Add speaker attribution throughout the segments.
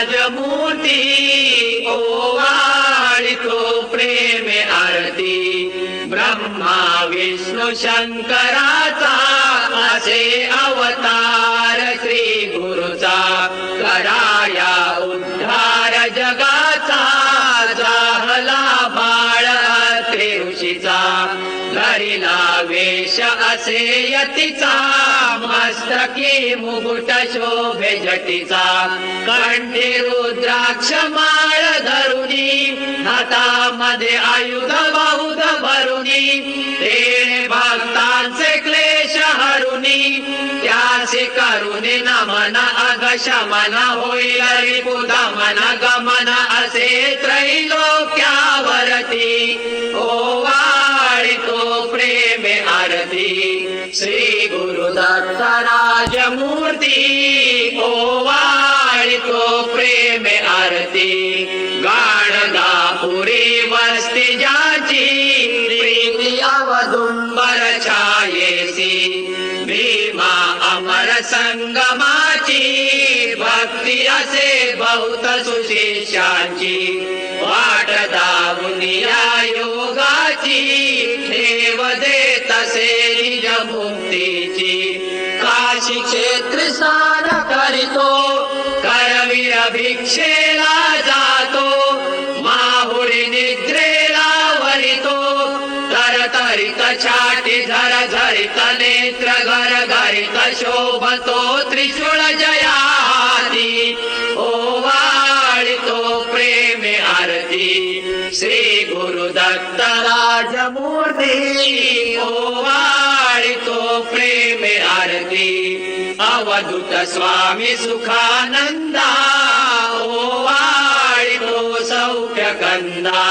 Speaker 1: राजमूर्ती ओवाळितो प्रेमे आरती। ब्रह्मा विष्णू शंकराचा असे अवतार श्री गुरुचा। कराया उद्धार जगाचा े मस्तकुट शोभे जटिता कण्डे रुद्राक्ष धरुणी हता मध्ये आयुध बहुध बहु भरी भक्ता क्लेश हरुणी क्या शि कारुणी न मन अगशमन गमन असे त्रैलोक्या भरति दत्त राजमूर्ती ओवाळितो प्रेमे आरती। गाणगापुरी वस्ती ज्याची प्रीती अवदुंबर छायेसी भीमा अमर संगमाची भक्ति असे बहुत सुशिष्यांची वाट दावून या योगाची ठेव दे तसे निज मुक्तीची स्नान करीतो, करवीर भिक्षेला जातो माहुडी निद्रेला वरितो। तर तरित छाटी झर झरित नेत्र, घर घरित शोभतो त्रिशूळ जयाती। ओवाळितो प्रेमे आरती, श्री गुरु दत्त राजमूर्ती। ओवाळितो प्रेमे आरती। स्वामी सुखानन्दा सुखानौख्य सौख्यकन्दा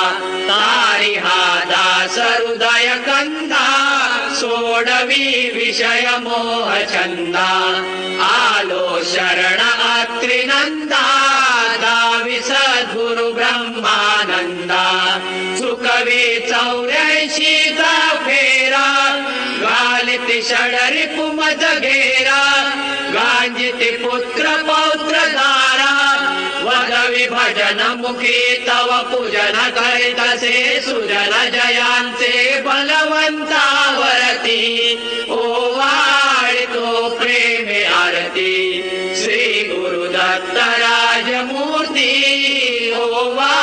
Speaker 1: तारिहा दासहृदय गा विषय मोहचन्दा आलो शरण अत्रिनन्दा दावि सुरु ब्रह्मानन्दा सुखवि चौर्यशीता फेरा ग्वालित षडरिपुमदघेरा भञ्जिति पुत्र पौत्र दारा वद विभजन मुखे तव पूजन करितसे सुजन जयांसे बलवंता वरती। ओ वाणितो प्रेमे आरति मूर्ति ओ वा